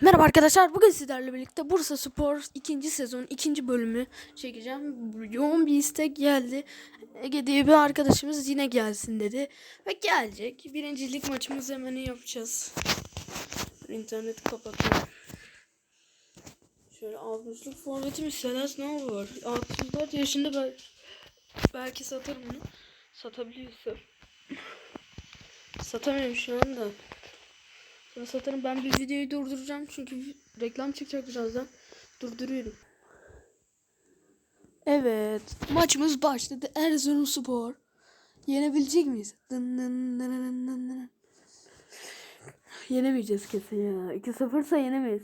Merhaba arkadaşlar. Bugün sizlerle birlikte Bursa Spor 2. sezon 2. bölümü çekeceğim. Yoğun bir istek geldi. Ege diye bir arkadaşımız yine gelsin dedi. Ve gelecek. Birincilik maçımızı hemen yapacağız. İnterneti kapatıyorum. Şöyle 60'lık forvetimiz Selas ne var? 64 yaşında ben belki satarım bunu. Satabiliyorsa. Satamıyorum şu anda. Sonra satarım ben bir videoyu durduracağım çünkü reklam çıkacak birazdan. Durduruyorum. Evet maçımız başladı. Erzurumspor. Yenebilecek miyiz? Dın dın dın dın dın dın. Yenemeyeceğiz kesin ya. 2-0 ise yenemeyiz.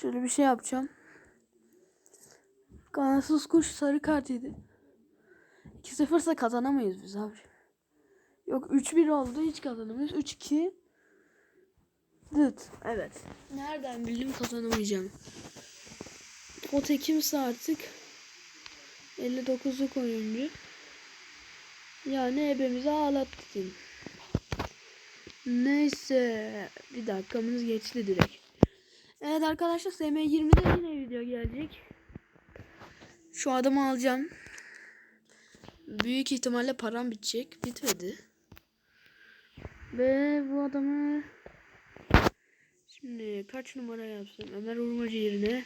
Şöyle bir şey yapacağım. Kanatsız kuş sarı kart yedi. 2-0 ise kazanamayız biz abi. Yok 3-1 oldu hiç kazanamayız. 3-2 Dıt. Evet. Nereden bildim kazanamayacağım. O tekimse artık 59'luk oyuncu. Yani ebemizi ağlattı. Neyse. Bir dakikamız geçti direkt. Evet arkadaşlar SM20'de yine video gelecek. Şu adamı alacağım. Büyük ihtimalle param bitecek. Bitmedi. Ve bu adamı şimdi kaç numara yapsam? Ömer Urmacı yerine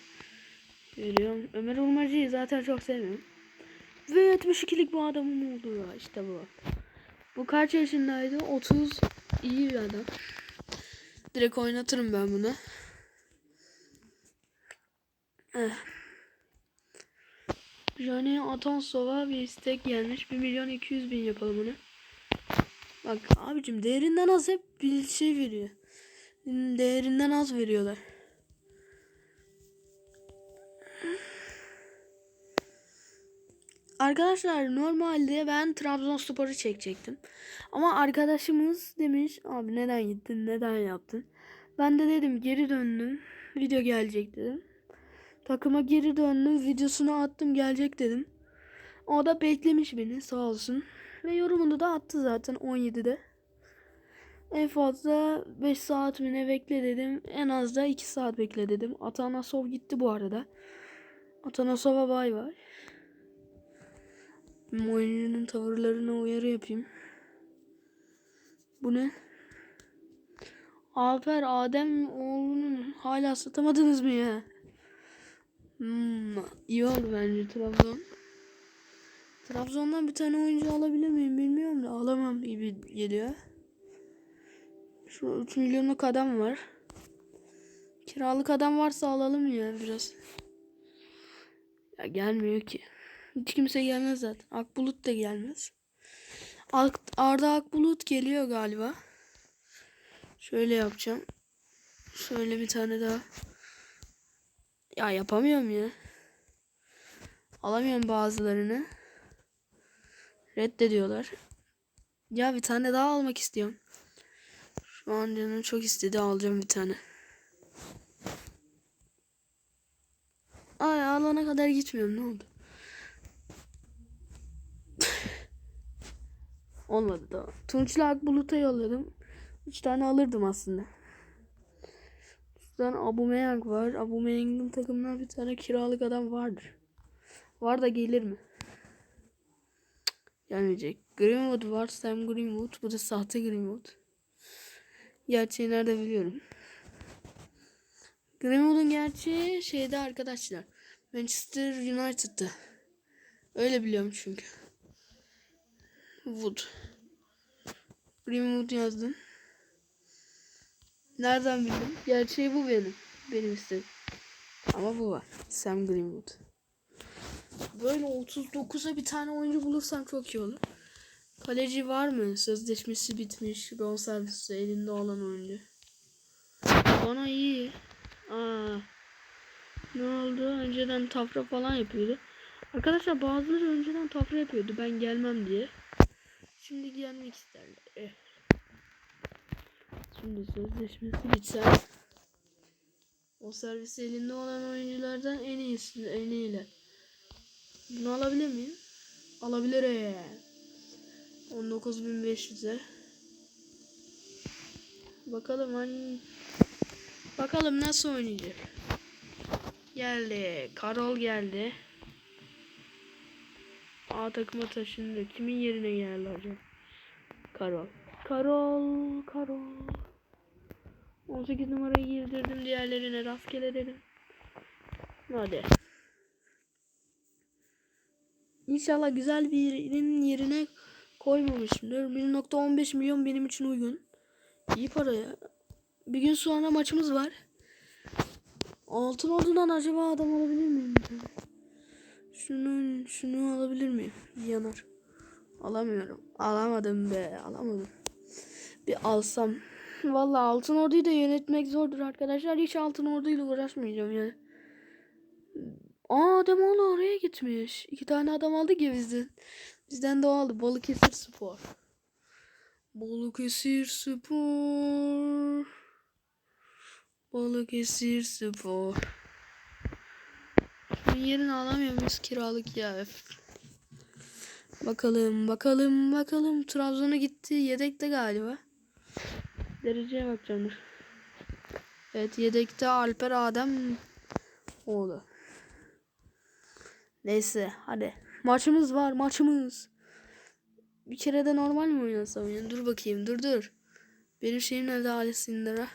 veriyorum. Ömer Urmacı'yı zaten çok sevmiyorum. Ve 72'lik bu adamım oldu ya. İşte bu. Bu kaç yaşındaydı? 30 iyi bir adam. Direkt oynatırım ben bunu. Eh. Johnny Atonsov'a bir istek gelmiş. 1 milyon 200 bin yapalım onu. Bak abicim değerinden az hep bir şey veriyor. Değerinden az veriyorlar. Arkadaşlar normalde ben Trabzonspor'u çekecektim. Ama arkadaşımız demiş abi neden gittin neden yaptın. Ben de dedim geri döndüm. Video gelecek dedim. Takıma geri döndüm. Videosunu attım gelecek dedim. O da beklemiş beni sağ olsun. Ve yorumunu da attı zaten 17'de. En fazla 5 saat mi ne bekle dedim. En az da 2 saat bekle dedim. Atanasov gitti bu arada. Atanasov'a bay bay. Oyuncunun tavırlarına uyarı yapayım. Bu ne? Alper Adem oğlunun hala satamadınız mı ya? Hmm, iyi oldu bence Trabzon. Trabzon'dan bir tane oyuncu alabilir miyim bilmiyorum da alamam gibi geliyor. Şu 3 milyonluk adam var. Kiralık adam varsa alalım ya biraz. Ya gelmiyor ki. Hiç kimse gelmez zaten. Akbulut da gelmez. Arda Akbulut geliyor galiba. Şöyle yapacağım. Şöyle bir tane daha. Ya yapamıyorum ya. Alamıyorum bazılarını. Reddediyorlar. Ya bir tane daha almak istiyorum. Şu an canım çok istedi alacağım bir tane. Ay alana kadar gitmiyorum ne oldu? Olmadı da. Tunç'la Akbulut'a yolladım. Üç tane alırdım aslında. Şuradan Abumeyang var. Abumeyang'ın takımına bir tane kiralık adam vardır. Var da gelir mi? Gelmeyecek. Greenwood var. Sam Greenwood. Bu da sahte Greenwood. Gerçeği nerede biliyorum. Greenwood'un gerçeği şeyde arkadaşlar. Manchester United'da. Öyle biliyorum çünkü. Wood. Greenwood yazdım. Nereden bildim? Gerçeği bu benim. Benim istedim. Ama bu var. Sam Greenwood. Böyle 39'a bir tane oyuncu bulursam çok iyi olur. Kaleci var mı? Sözleşmesi bitmiş. Bonservisi elinde olan oyuncu. Bana iyi. Aa. Ne oldu? Önceden tafra falan yapıyordu. Arkadaşlar bazıları önceden tafra yapıyordu. Ben gelmem diye. Şimdi gelmek isterler. Eh. Şimdi sözleşmesi bitse o servisi elinde olan oyunculardan en iyisi en iyiler. Bunu alabilir miyim? Alabilirim. 19.500'e. Bakalım hani Bakalım nasıl oynayacak. Geldi. Karol geldi. A takıma taşındı. Kimin yerine geldi acaba? Karol. Karol. Karol. 18 numarayı girdirdim. Diğerlerine rastgele dedim. Hadi. İnşallah güzel bir yerinin yerine koymamışımdır. 1.15 milyon benim için uygun. İyi para ya. Bir gün sonra maçımız var. Altın ordudan acaba adam alabilir miyim? Şunu şunu alabilir miyim? Yanar. Alamıyorum. Alamadım be. Alamadım. Bir alsam. Vallahi altın orduyu da yönetmek zordur arkadaşlar. Hiç altın orduyla uğraşmayacağım yani. Aa adam oğlu oraya gitmiş. İki tane adam aldı ki bizden. Bizden de o aldı. Balıkesir Spor. Balıkesir Spor. Balıkesir Spor. Şunun yerini alamıyor muyuz kiralık ya? Bakalım bakalım bakalım. Trabzon'a gitti. Yedekte galiba. Dereceye bakacağım. Evet yedekte Alper Adem oğlu. Neyse hadi. Maçımız var maçımız. Bir kere de normal mi oynasam ya? Dur bakayım dur dur. Benim şeyim nerede Alessandra?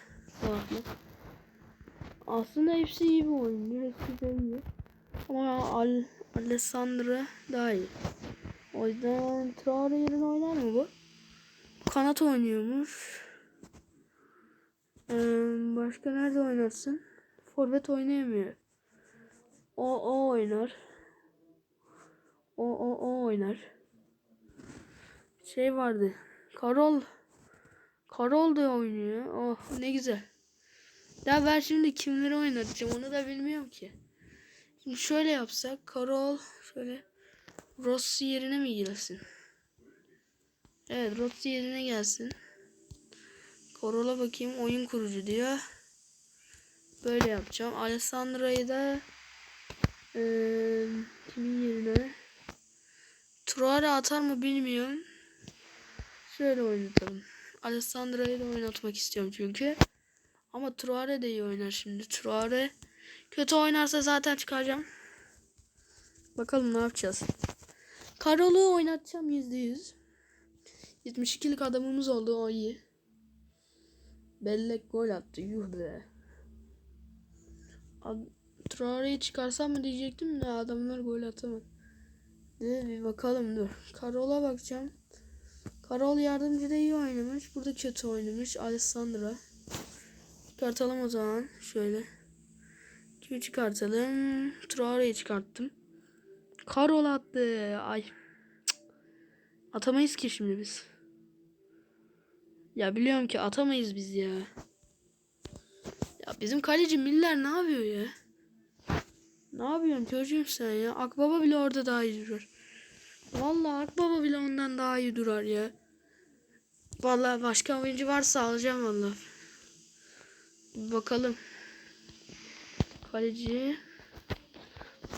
Bak mı? Aslında hepsi iyi bir oyuncu. Hepsi iyi. Ama Al Alessandra daha iyi. O yüzden Traore yerine oynar mı bu? Kanat oynuyormuş. Başka nerede oynarsın? Forvet oynayamıyor. O o oynar. O o o oynar. Şey vardı. Karol. Karol da oynuyor. Oh ne güzel. Ya ben şimdi kimleri oynatacağım onu da bilmiyorum ki. Şimdi şöyle yapsak. Karol şöyle. Rossi yerine mi gelsin? Evet Rossi yerine gelsin. Karol'a bakayım oyun kurucu diyor. Böyle yapacağım. Alessandra'yı da ee, kimin yerine? Traore atar mı bilmiyorum. Şöyle oynatalım. Alessandra'yı da oynatmak istiyorum çünkü. Ama Traore de iyi oynar şimdi. Traore kötü oynarsa zaten çıkaracağım. Bakalım ne yapacağız. Karol'u oynatacağım %100. 72'lik adamımız oldu o iyi. Bellek gol attı yuh be. Traore'yi çıkarsam mı diyecektim de adamlar gol atamadı. De bir bakalım dur. Karol'a bakacağım. Karol yardımcı da iyi oynamış. Burada kötü oynamış. Alessandra. Çıkartalım o zaman. Şöyle. Kimi çıkartalım? Traore'yi çıkarttım. Karol attı. Ay. Cık. Atamayız ki şimdi biz. Ya biliyorum ki atamayız biz ya. Ya bizim kaleci Miller ne yapıyor ya? Ne yapıyorsun çocuğum sen ya? Akbaba bile orada daha iyi durar. Vallahi Akbaba bile ondan daha iyi durar ya. Vallahi başka oyuncu varsa alacağım vallahi. Bakalım. Kaleci.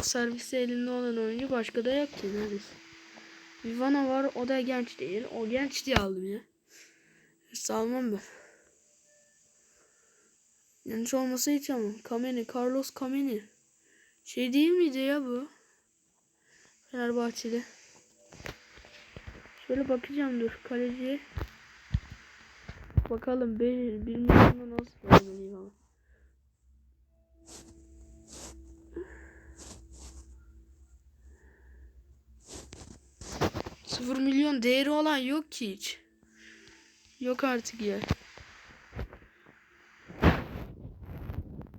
Servisi elinde olan oyuncu başka da yok ki neredeyse. Vivana var o da genç değil. O genç diye aldım ya. Salmam ben. Yanlış olmasa hiç ama. Kameni, Carlos Kameni. Şey değil miydi ya bu? Fenerbahçeli. Şöyle bakacağım dur kaleci. Bakalım 1 milyonda nasıl vermeliyim ama. Sıfır milyon değeri olan yok ki hiç. Yok artık ya.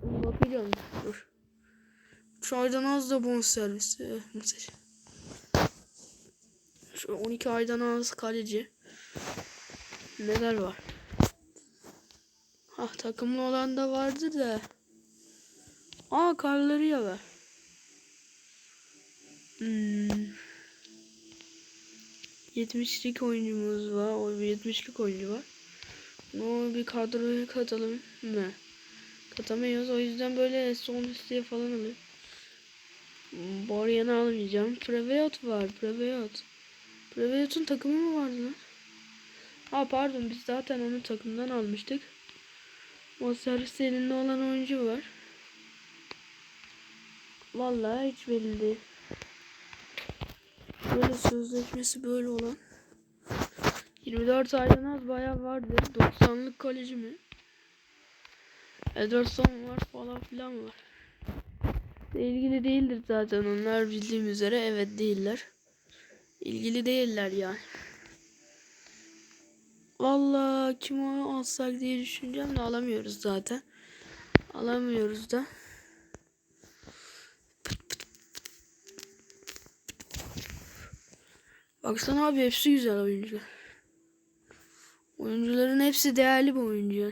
Bakacağım dur. Çaydan az da bonservisi. Mesaj. Şu 12 aydan az kaleci. Neler var? Ah takımlı olan da vardı da. Aa karları ya var. Hmm. 70'lik oyuncumuz var. O 70'lik oyuncu var. No bir kadroya katalım mı? Katamıyoruz. O yüzden böyle son listeye falan alıyor. Boryan'ı almayacağım. Previot var. Previot. Previot'un takımı mı vardı lan? Ha pardon biz zaten onu takımdan almıştık. O servis elinde olan oyuncu var. Vallahi hiç belli değil. Böyle sözleşmesi böyle olan. 24 aydan az bayağı vardır. 90'lık kaleci mi? Ederson var falan filan var. İlgili değildir zaten onlar bildiğim üzere evet değiller. İlgili değiller yani. Vallahi kim o alsak diye düşüneceğim de alamıyoruz zaten. Alamıyoruz da. Baksana abi hepsi güzel oyuncular. Oyuncuların hepsi değerli bir oyuncu.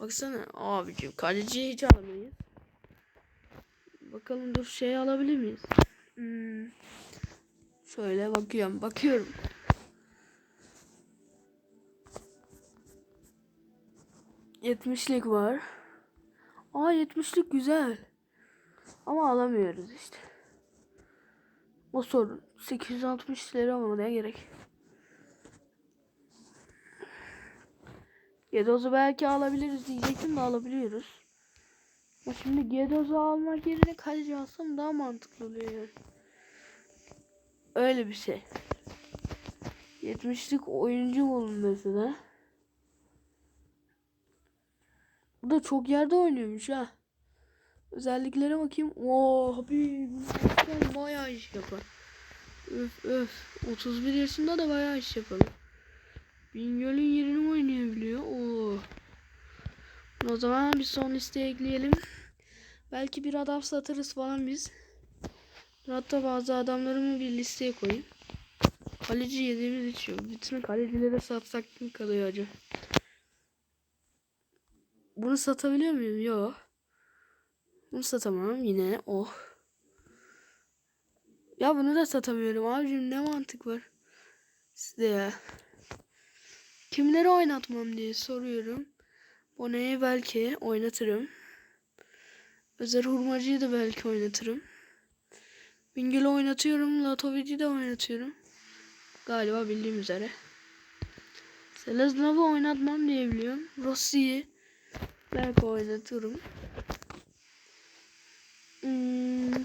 Baksana abicim kaleciyi hiç alamayız. Bakalım dur şey alabilir miyiz? Hmm. Şöyle bakıyorum bakıyorum. Yetmişlik var. Aa yetmişlik güzel. Ama alamıyoruz işte. O sorun. 860 lira almaya gerek. Gedoz'u belki alabiliriz diyecektim de alabiliyoruz. Ama şimdi Gedoz'u almak yerine kaleci alsam daha mantıklı oluyor yani. Öyle bir şey. 70'lik oyuncu bulun mesela. Bu da çok yerde oynuyormuş ha. Özelliklere bakayım. Oo abi bayağı iş yapar. Öf öf. 31 yaşında da bayağı iş yapar. Bingöl'ün yerini oynayabiliyor. Oo. O zaman bir son listeye ekleyelim. Belki bir adam satarız falan biz. Hatta bazı adamlarımı bir listeye koyayım. Kaleci yediğimiz yok. Bütün kalecilere satsak kim kalıyor acaba? Bunu satabiliyor muyum? Yok. Bunu satamam yine. Oh. Ya bunu da satamıyorum abicim ne mantık var. Sizde ya. Kimleri oynatmam diye soruyorum. Bone'yi belki oynatırım. Özer Hurmacı'yı da belki oynatırım. Bingöl'ü oynatıyorum. Latovic'i de oynatıyorum. Galiba bildiğim üzere. Seleznav'ı oynatmam diye biliyorum. Rossi'yi belki oynatırım. Hmm.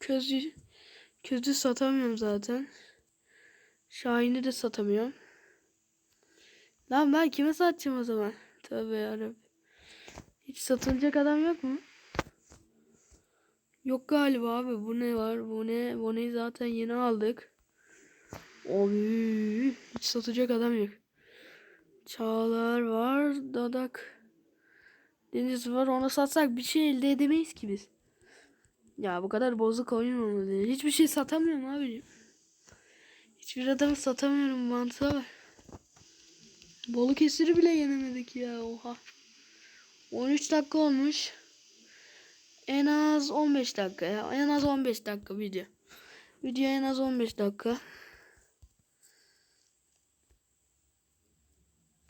Közü közü satamıyorum zaten. Şahin'i de satamıyorum. Lan ben kime satacağım o zaman? Tövbe yarabbim. Hiç satılacak adam yok mu? Yok galiba abi. Bu ne var? Bu ne? Bu ne zaten yeni aldık. Abi hiç satacak adam yok. Çağlar var. Dadak. Deniz var. Ona satsak bir şey elde edemeyiz ki biz. Ya bu kadar bozuk oyun olmadı. Hiçbir şey satamıyorum abicim. Hiçbir adamı satamıyorum mantığa var. Balıkesir'i bile yenemedik ya oha. 13 dakika olmuş. En az 15 dakika ya. En az 15 dakika video. Video en az 15 dakika.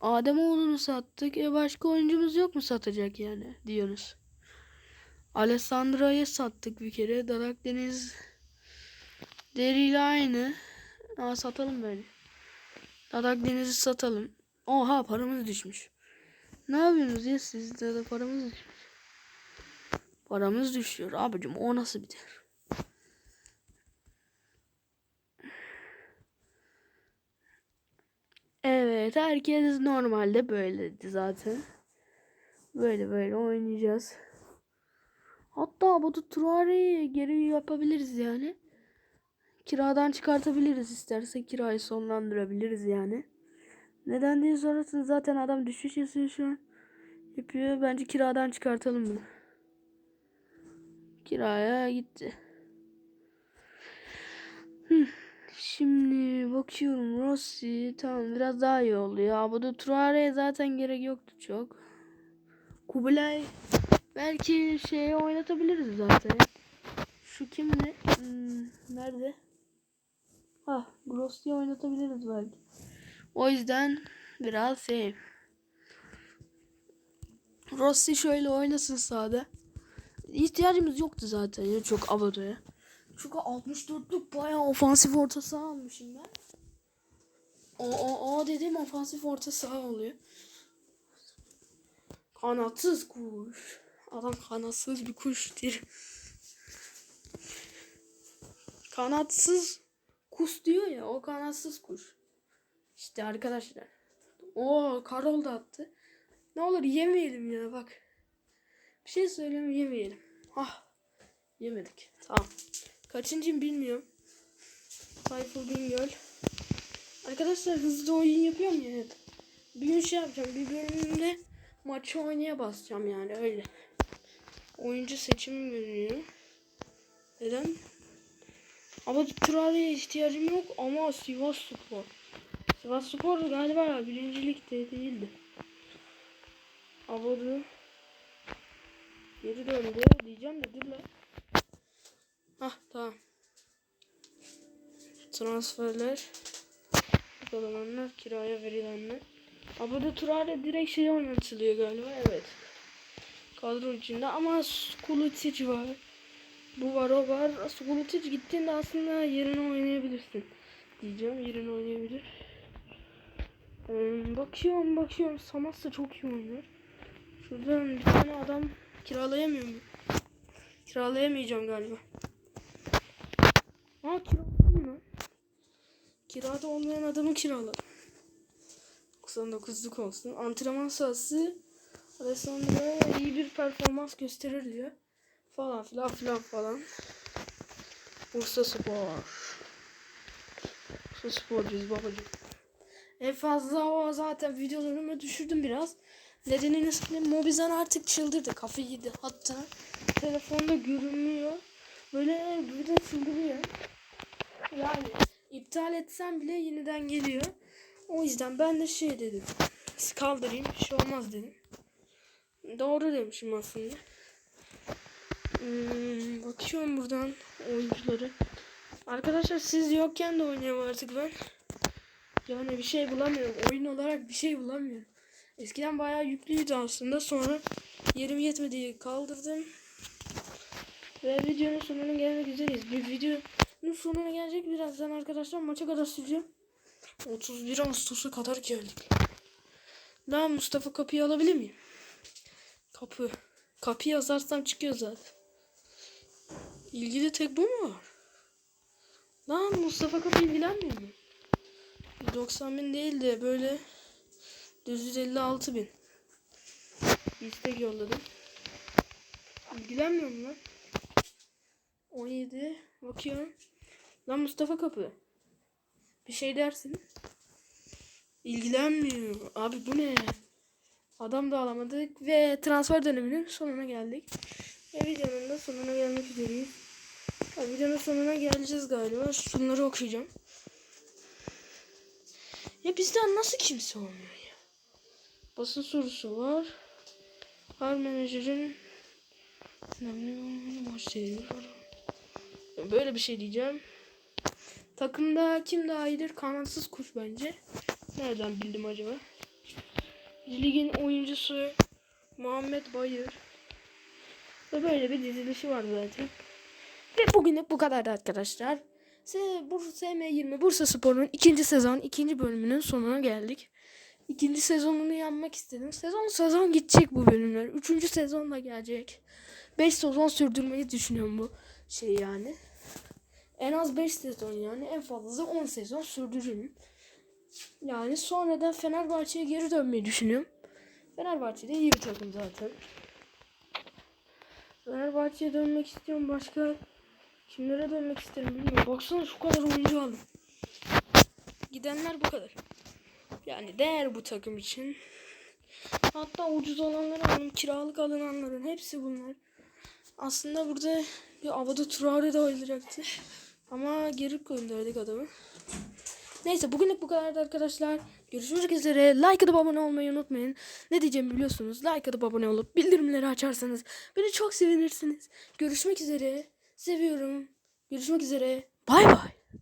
Ademoğlu'nu sattık. E başka oyuncumuz yok mu satacak yani diyorsunuz. Alessandra'yı sattık bir kere. Darak Deniz deriyle aynı. Aa, satalım böyle. Dadak Deniz'i satalım. Oha paramız düşmüş. Ne yapıyorsunuz ya sizde de paramız düşmüş. Paramız düşüyor abicim o nasıl biter? Evet herkes normalde böyleydi zaten. Böyle böyle oynayacağız. Hatta bu Traore'yi geri yapabiliriz yani. Kiradan çıkartabiliriz isterse kirayı sonlandırabiliriz yani. Neden diye sorarsın zaten adam düşüş yaşıyor şu an. Yapıyor bence kiradan çıkartalım bunu. Kiraya gitti. Şimdi bakıyorum Rossi tamam biraz daha iyi oldu ya. Bu da Traore'ye zaten gerek yoktu çok. Kubilay belki şeyi oynatabiliriz zaten. Şu kim ne? Hmm, nerede? Ah, Rossi'yi oynatabiliriz belki. O yüzden biraz şey. Rossi şöyle oynasın sağda. ihtiyacımız yoktu zaten ya çok Abado'ya. Çünkü 64'lük bayağı ofansif orta saha almışım ben. O, o, o dediğim ofansif orta saha oluyor. Kanatsız kuş. Adam kanatsız bir kuştur. Kanatsız kuş diyor ya o kanatsız kuş. İşte arkadaşlar. O Karol da attı. Ne olur yemeyelim ya bak. Bir şey söyleyeyim yemeyelim. Ah yemedik. Tamam. Kaçıncıyım bilmiyorum. Tayfur Bingöl. Arkadaşlar hızlı oyun yapıyorum ya. Bir gün şey yapacağım. Bir bölümde maçı oynaya basacağım yani öyle. Oyuncu seçimi görünüyor. Neden? Ama Traore'ye ihtiyacım yok ama Sivas Spor. Sivas Spor galiba birincilikte değildi. Abadu geri döndü diyeceğim de dur lan. Hah tamam. Transferler kalanlar kiraya verilenler. Abadu Traore direkt şey oynatılıyor galiba evet. Kadro içinde ama Skulutic var. Bu var o var. Skulutic gittiğinde aslında yerine oynayabilirsin. Diyeceğim yerine oynayabilir. Ee, bakıyorum bakıyorum Samas da çok iyi oynuyor. Şuradan bir tane adam kiralayamıyor mu? Kiralayamayacağım galiba. Aa kiraladım lan. Kirada olmayan adamı kiraladım. 99'luk olsun. Antrenman sahası Alessandro'ya iyi bir performans gösterir diyor. Falan filan filan falan. Bursa Spor. Bursa Sporcuyuz babacım. En fazla o zaten videolarımı düşürdüm biraz. Nedenini söyleyeyim. Mobizan artık çıldırdı. Kafayı yedi. Hatta telefonda görünmüyor. Böyle böyle çıldırıyor. Yani iptal etsem bile yeniden geliyor. O yüzden ben de şey dedim. Kaldırayım. Bir şey olmaz dedim. Doğru demişim aslında. Hmm, bakıyorum buradan oyuncuları. Arkadaşlar siz yokken de oynuyorum artık ben. Yani bir şey bulamıyorum. Oyun olarak bir şey bulamıyorum. Eskiden bayağı yüklüydü aslında. Sonra yerim yetmedi kaldırdım. Ve videonun sonuna gelmek üzereyiz. Bir videonun sonuna gelecek birazdan arkadaşlar. Maça kadar süreceğim. 31 Ağustos'a kadar geldik. Daha Mustafa kapıyı alabilir miyim? Kapı. Kapı yazarsam çıkıyor zaten. İlgili tek bu mu var? Lan Mustafa kapı ilgilenmiyor mu? 90 bin değil de böyle 456 bin. İstek yolladım. İlgilenmiyor mu lan? 17 bakıyorum. Lan Mustafa kapı. Bir şey dersin. İlgilenmiyor. Abi bu ne? Adam da alamadık ve transfer döneminin sonuna geldik. Ve videonun da sonuna gelmek üzereyiz. Ya videonun sonuna geleceğiz galiba. Şunları okuyacağım. Ya bizden nasıl kimse olmuyor ya? Basın sorusu var. Her menajerin önemli maç var. Böyle bir şey diyeceğim. Takımda kim daha iyidir? Kanatsız kuş bence. Nereden bildim acaba? Ligin oyuncusu Muhammed Bayır. Ve böyle bir dizilişi var zaten. Ve bugünlük bu kadardı arkadaşlar. Bursa M20 Bursa Spor'un ikinci sezon ikinci bölümünün sonuna geldik. İkinci sezonunu yanmak istedim. Sezon sezon gidecek bu bölümler. Üçüncü sezon da gelecek. Beş sezon sürdürmeyi düşünüyorum bu şey yani. En az 5 sezon yani en fazla 10 sezon sürdürürüm. Yani sonradan Fenerbahçe'ye geri dönmeyi düşünüyorum. Fenerbahçe de iyi bir takım zaten. Fenerbahçe'ye dönmek istiyorum. Başka kimlere dönmek isterim bilmiyorum. Baksana şu kadar oyuncu aldım. Gidenler bu kadar. Yani değer bu takım için. Hatta ucuz olanları aldım. Kiralık alınanların hepsi bunlar. Aslında burada bir Avada Traore de oynayacaktı. Ama geri gönderdik adamı. Neyse bugünlük bu kadardı arkadaşlar. Görüşmek üzere. Like atıp abone olmayı unutmayın. Ne diyeceğimi biliyorsunuz. Like atıp abone olup bildirimleri açarsanız beni çok sevinirsiniz. Görüşmek üzere. Seviyorum. Görüşmek üzere. Bay bay.